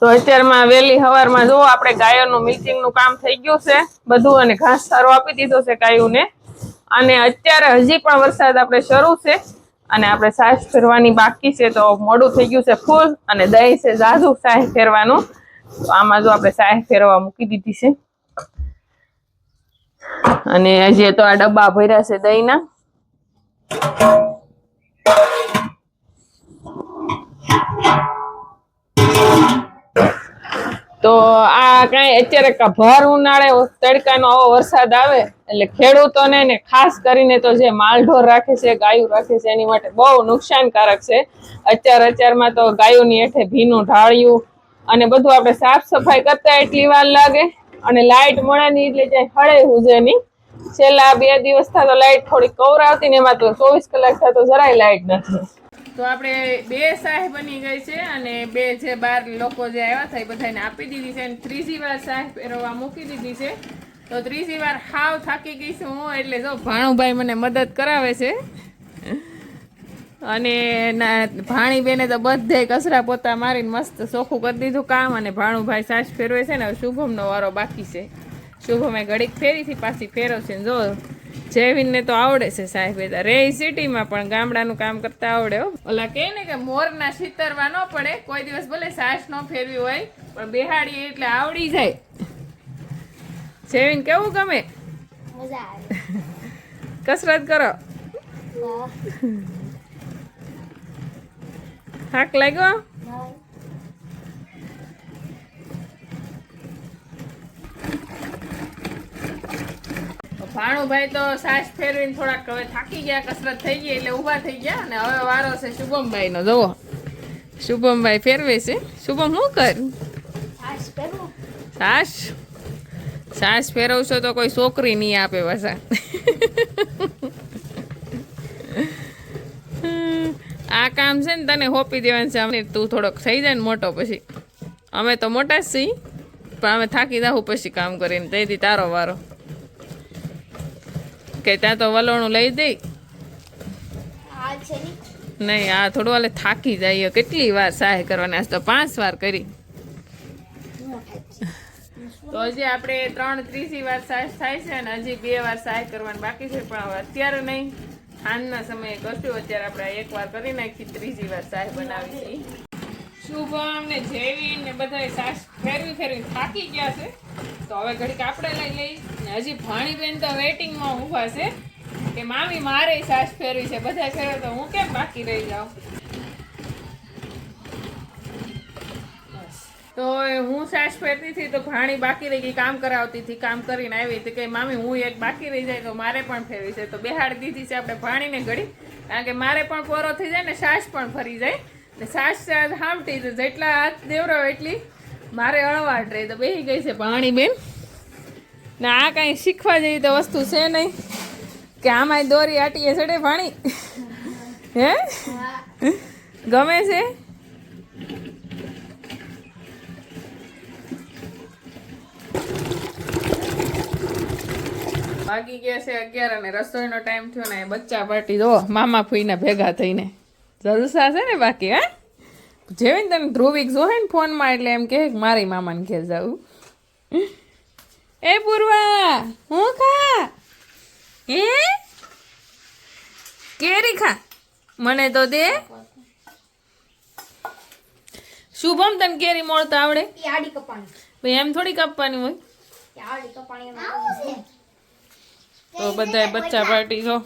તો અત્યારમાં વહેલી સવારમાં જો આપણે ગાયોનું મિલ્કિંગનું કામ થઈ ગયું છે, બધું અને ઘાસ સારો આપી દીધો છે ગાયોને. અને અત્યારે હજી પણ વરસાદ આપણે શરૂ છે અને આપણે સાસ ફેરવાની બાકી છે, તો મોડું થઈ ગયું છે ફૂલ અને દહીં છે જાદુ સાહ ફેરવાનું. તો આમાં જો આપણે સાહ ફેરવા મૂકી દીધી છે. અને હજી તો આ ડબ્બા ભર્યા છે દહીંના. તો આ કઈ અત્યારે ભર ઉનાળે તડકાનો આવો વરસાદ આવે, એટલે ખેડૂતોને ને ખાસ કરીને તો જે માલઢોર રાખે છે, ગાયું રાખે છે, એની માટે બહુ નુકસાનકારક છે. અત્યાર અત્યારમાં તો ગાયોની હેઠે ભીનું ઢાળિયું અને બધું આપણે સાફ સફાઈ કરતા એટલી વાર લાગે અને લાઇટ મળે નહીં એટલે જ્યાં હળે હુજે નહીં. છેલ્લા બે દિવસ તો લાઇટ થોડી કવરાવતી ને એમાં તો ચોવીસ કલાક થતો જરાય લાઇટ નથી. તો આપણે બે સાહ બની ગઈ છે અને બે જે બાર લોકો જે આવ્યા હતા એ બધાને આપી દીધી છે અને ત્રીજી વાર સાહ પહેરવા મૂકી દીધી છે. તો ત્રીજી વાર હાવ થાકી ગઈ છું હું, એટલે જો ભાણુભાઈ મને મદદ કરાવે છે. અને ભાણીબેને તો બધે કચરા પોતા મારીને મસ્ત ચોખ્ખું કરી દીધું કામ અને ભાણુભાઈ સાસ ફેરવે છે ને શુભમનો વારો બાકી છે. શુભમે ઘડીક ફેરીથી પાછી ફેરવશે ને જો જેવિનને તો આવડે છે સાહેબ રે સિટીમાં પણ ગામડાનું કામ કરતા આવડે હો. ઓલા કહે ને કે મોરના છીતરવા ન પડે કોઈ દિવસ ભલે સાસ ન ફેરવી હોય પણ બેહાડીએ એટલે આવડી જાય. જેવિન કેવું ગમે? કસરત કરો. થાક લાગ્યો? ભાણુભાઈ તો સાસ ફેરવીને થોડાક હવે થાકી ગયા કસરત થઈ ગઈ એટલે ઊભા થઈ ગયા અને હવે વારો છે શુભમભાઈ નો જોવો શુભમભાઈ ફેરવે છે. શુભમ શું કર? સાસ સાસ? સાસ ફેરવશો તો કોઈ છોકરી નહીં આપે પાછા. આ કામ છે ને તને હોપી દેવાનું છે. અમને તું થોડોક થઈ જાય ને મોટો પછી. અમે તો મોટા જ છીએ પણ અમે થાકી જાઉં પછી કામ કરીને. તેથી તારો વારો. કે ત્યાં તો વલોણું લઈ દઈ નહીં આ થોડું વાલે થાકી જાય કેટલી વાર સહાય કરવાની? આજ તો પાંચ વાર કરી. તો હજી આપણે ત્રણ ત્રીસી વાર સહાય થાય છે અને હજી બે વાર સહાય કરવાની બાકી છે પણ અત્યારે નહીં. સાંજના સમયે કરશું. અત્યારે આપણે એક વાર કરી નાખી ત્રીજી વાર સહાય બનાવી છે શુભમ ને જેવી ને બધા સાસ ફેરવી ફેરવી થાકી ગયા છે. તો હવે ઘડીક આપણે લઈ લઈ હજી ભાણીબેન તો વેટિંગમાં ઊભા છે કે મામી મારે સાસ ફેરવી છે, બધા ફેરવે તો હું કેમ બાકી રહી જાઉં? તો હું સાસ ફેરતી હતી તો ભાણી બાકી રહી ગઈ, કામ કરાવતી હતી, કામ કરીને આવી હતી કે મામી હું એક બાકી રહી જાય તો મારે પણ ફેરવી છે. તો બેહાડી દીધી છે આપણે ભાણીને ઘડી, કારણ કે મારે પણ પોરો થઈ જાય ને સાસ પણ ફરી જાય. ને સાસ હામટી જેટલા હાથ દેવરાવ એટલી મારે અળવાટ રહી. તો બેસી ગઈ છે ભાણી બેન ને આ કાંઈ શીખવા જેવી તો વસ્તુ છે નહીં. કે આમાંય દોરી, આટીએ ચડે પાણી હે? ગમે છે? વાગી ગયા છે અગિયાર અને રસોઈનો ટાઈમ થયો ને બચ્ચા પાર્ટી જો મામા ફૂઈને ભેગા થઈને. જલસા છે ને બાકી, હા? જેવી તને ધ્રુવિક જોહે ને ફોનમાં એટલે એમ કે મારી મામાને ઘેર જાવું એ પૂર્વા હું ખા? હે? કેરી ખા? મને તો દે. શુભમ તને કેરી મોળતા આવડે? આડી કપાણી. ભાઈ એમ થોડી કાપવાની હોય? એ. તો બધા બચ્ચા પાર્ટી જો.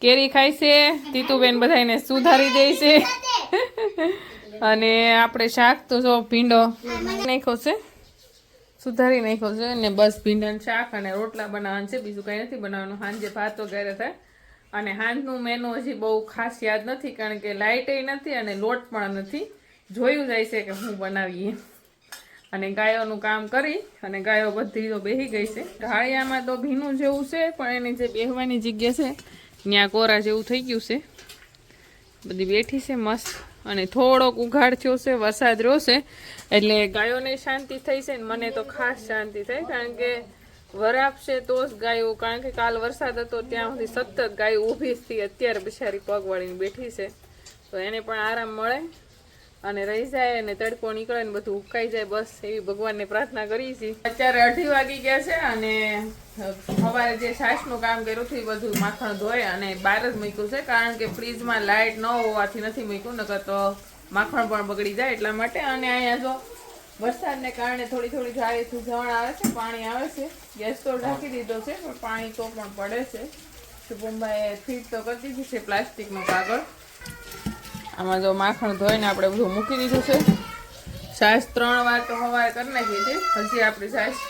કેરી ખાય છે તીતુબેન બધાને સુધારી દે છે. અને આપણે શાક તો જો ભીંડો નાખ્યો છે. સુધારી નાખ્યો છે અને બસ ભીંડાનું શાક અને રોટલા બનાવવાનું છે. બીજું કંઈ નથી બનાવવાનું. સાંજે ભાત વગેરે થાય. અને સાંજનું મેનુ હજી બહુ ખાસ યાદ નથી કારણ કે લાઇટે નથી અને લોટ પણ નથી. જોયું જાય છે કે હું બનાવીએ. અને ગાયોનું કામ કરી અને ગાયો બધી તો બેહી ગઈ છે. ઢાળિયામાં તો ભીનું જેવું છે, પણ એની જે બેહવાની જગ્યા છે, ત્યાં કોરા જેવું થઈ ગયું છે. બધી બેઠી છે, મસ્ત. અને થોડોક ઉઘાડ થયો છે, વરસાદ રહ્યો છે, એટલે ગાયોને શાંતિ થઈ છે ને મને તો ખાસ શાંતિ થઈ, કારણ કે વરાપશે તો જ ગાયો, કારણ કે કાલ વરસાદ હતો ત્યાં સુધી સતત ગાયો ઊભી હતી, અત્યારે બિચારી પગ વાળીને બેઠી છે. તો એને પણ આરામ મળે અને રહી જાય અને તડકો નીકળે ને બધું ઉકાઈ જાય, બસ એવી ભગવાનને પ્રાર્થના કરી છે અત્યારે અઢી વાગી ગયા છે અને સવારે જે છાશનું કામ કર્યું હતું એ બધું માખણ ધોઈ અને બહાર જ મૂક્યું છે, કારણ કે ફ્રીજમાં લાઇટ ન હોવાથી નથી મૂક્યું, નકર તો માખણ પણ બગડી જાય એટલા માટે. અને અહીંયા જો વરસાદને કારણે થોડી થોડી જાળી જણ આવે છે, પાણી આવે છે. ગેસ તો ઢાંકી દીધો છે, પણ પાણી તો પણ પડે છે. શુભમભાઈએ ફીટ તો કરી દીધી છે પ્લાસ્ટિકનો કાગળ. આમાં જો માખણ ધોઈને આપણે બધું મૂકી દીધું છે. છાશ ત્રણ વાર તો સવારે કરી નાખી છે. હજી આપણી છાશ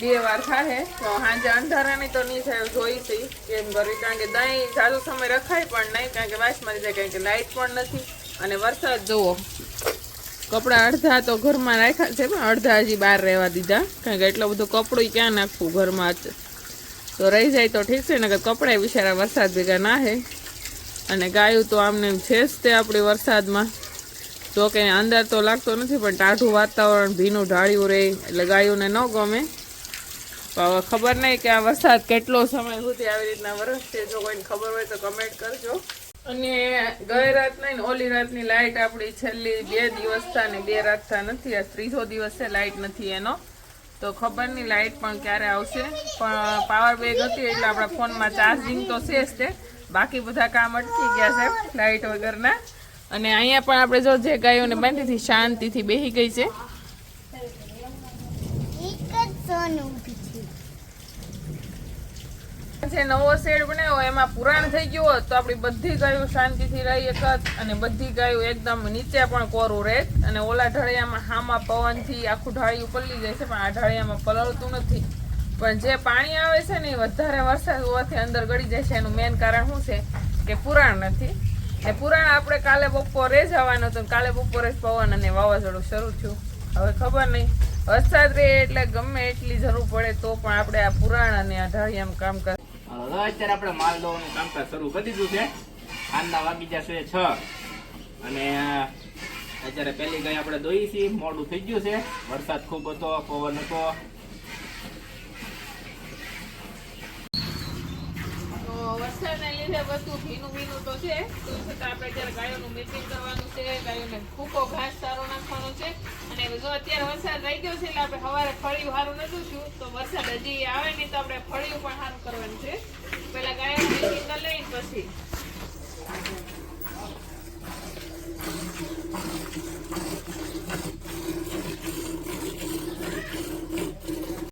બે વાર થાય તો સાંજે અંધારાની તો નહીં થાય, જોઈ હતી કેમ કરી? કારણ કે દહીં ચાલુ સમય રખાય પણ નહીં, કારણ કે વાસ મારી જાય, કારણ કે લાઇટ પણ નથી. અને વરસાદ જુઓ. કપડાં અડધા તો ઘરમાં રાખ્યા છે, પણ અડધા હજી બહાર રહેવા દીધા. કારણ કે એટલું બધું કપડું ક્યાં નાખવું ઘરમાં તો રહી જાય તો ઠીક છે, નકર કપડાં બિચારા વરસાદ ભેગા ના હે અને ગાયું તો આમને છે જ તે આપણી વરસાદમાં. જો કે અંદર તો લાગતો નથી, પણ ટાઢું વાતાવરણ, ભીનું ઢાળ્યું રહે એટલે ગાયોને ન ગમે. હવે ખબર નહીં કે આ વરસાદ કેટલો સમય સુધી આવી રીતના વરસશે જો કોઈને ખબર હોય તો કમેન્ટ કરજો. અને ગઈ રાત નહીં ઓલી રાતની લાઇટ આપણી છેલ્લી બે દિવસ થા ને બે રાત થા નથી, આ ત્રીજો દિવસ છે લાઇટ નથી એનો. તો ખબર નહીં લાઇટ પણ ક્યારે આવશે? પણ પાવર બેગ હતી એટલે આપણા ફોનમાં ચાર્જિંગ તો છે જ તે. બાકી બધા કામ અટકી ગયા છે લાઇટ વગરના. અને અહીંયા પણ આપણે જો જે ગાયોને બાંધીથી શાંતિથી બેસી ગઈ છે. જે નવો શેડ બનાવ્યો એમાં પુરાણ થઈ ગયું હોત તો આપણી બધી ગાયો શાંતિથી રહી એકત અને બધી ગાયો એકદમ નીચે પણ કોરું રહેત અને ઓલા ઢળિયામાં હામાં પવનથી આખું ઢાળિયું પલળી જાય છે, પણ આ ઢળિયામાં પલળતું નથી. પણ જે પાણી આવે છે ને એ વધારે વરસાદ હોવાથી અંદર ગળી જાય છે. એનું મેન કારણ શું છે કે પુરાણ નથી. એ પુરાણ આપણે કાલે બપોરે જવાનું હતું કાલે બપોરે જ પવન અને વાવાઝોડું શરૂ થયું. હવે ખબર નહીં. વરસાદ રહે એટલે ગમે એટલી જરૂર પડે તો પણ આપણે આ પુરાણ અને આ ઢાળિયામાં કામ કર હવે અત્યારે આપણે માલ દવાનું કામકાજ શરૂ કરી દીધું છે. આજના વાગી જશે છ અને, અત્યારે પહેલી ગાય આપણે દોઈ છીએ મોડું થઈ ગયું છે. વરસાદ ખૂબ હતો, પવન હતો. વરસાદના લીધે બધું ભીનું ભીનું તો છે. તો છતાં આપણે જ્યારે ગાયોનું મિટિંગ કરવાનું છે, ગાયોને ભૂકો ઘાસ સારો નાખવાનો છે. અને જો અત્યારે વરસાદ રહી ગયો છે એટલે આપણે સવારે ફળિયું સારું નથી થયું તો વરસાદ હજી આવે નહીં તો આપણે ફળિયું પણ સારું કરવાનું છે. પહેલાં ગાયોનું મિટિંગ કરી લઈને પછી.